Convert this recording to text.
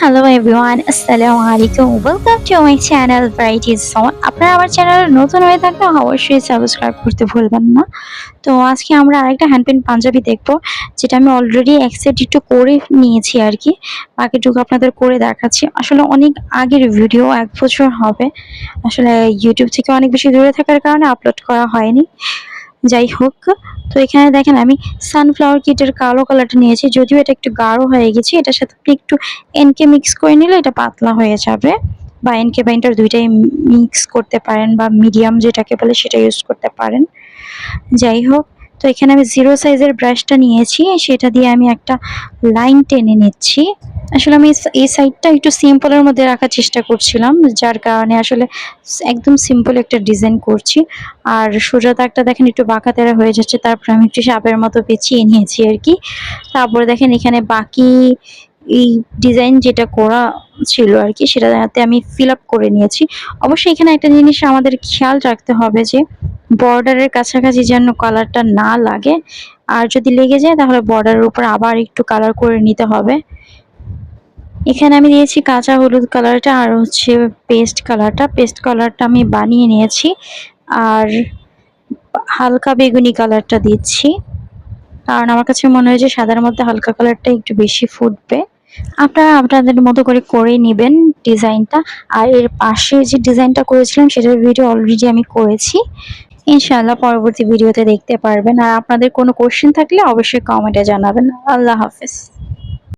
Hello everyone আসসালামু আলাইকুম welcome to my channel varieties son আপনারা আমার চ্যানেল নতুন হয়ে থাকলে অবশ্যই সাবস্ক্রাইব করতে ভুলবেন না। তো আজকে আমরা আরেকটা হ্যান্ড পেন্ট পাঞ্জাবি দেখব, যেটা আমি অলরেডি এক একটু করে নিয়েছি আর কি। বাকিটুকু আপনাদের করে দেখাচ্ছি। আসলে অনেক আগের ভিডিও এক বছর হবে। আসলে ইউটিউব থেকে অনেক বেশি দূরে থাকার কারণে আপলোড করা হয়নি। যাই হোক, তো এখানে দেখেন আমি সানফ্লাওয়ার কিটের কালো কালারটা নিয়েছি, যদিও এটা একটু গাঢ় হয়ে গেছে, এটার সাথে আপনি একটু এনকে মিক্স করে নিলে এটা পাতলা হয়ে যাবে বা এনকে বাইন্ডার দুইটাই মিক্স করতে পারেন বা মিডিয়াম যেটাকে বলে সেটা ইউজ করতে পারেন। যাই হোক, তো এখানে আমি জিরো সাইজের ব্রাশটা নিয়েছি, সেটা দিয়ে আমি একটা লাইন টেনে নিচ্ছি। আসলে আমি এই সাইডটা একটু সিম্পলের মধ্যে রাখার চেষ্টা করছিলাম, যার কারণে আসলে একদম সিম্পল একটা ডিজাইন করছি। আর সোজা দাগটা দেখেন একটু বাঁকা তেরা হয়ে যাচ্ছে, তারপর আমি একটু সাপের মতো পেঁচিয়ে নিয়েছি আর কি। তারপরে দেখেন এখানে বাকি এই ডিজাইন যেটা করা ছিল আর কি সেটাতে আমি ফিল আপ করে নিয়েছি। অবশ্যই এখানে একটা জিনিস আমাদের খেয়াল রাখতে হবে যে বর্ডারের কাছাকাছি যেন কালারটা না লাগে। আর যদি লেগে যায় তাহলে বর্ডারের উপর আবার একটু কালার করে নিতে হবে। এখানে আমি দিয়েছি কাঁচা হলুদ কালারটা আর হচ্ছে পেস্ট কালারটা। পেস্ট কালারটা আমি বানিয়ে নিয়েছি আর হালকা বেগুনি কালারটা দিচ্ছি। কারণ আমার কাছে মনে হয় যে সাদার মধ্যে হালকা কালারটা একটু বেশি ফুটবে। আপনারা আপনাদের মতো করে করে নেবেন ডিজাইনটা। আর এর পাশে যে ডিজাইনটা করেছিলাম, সেটার ভিডিও অলরেডি আমি করেছি। ইনশাআল্লাহ পরবর্তী ভিডিওতে দেখতে পারবেন। আর আপনাদের কোনো কোশ্চেন থাকলে অবশ্যই কমেন্টে জানাবেন। আল্লাহ হাফেজ।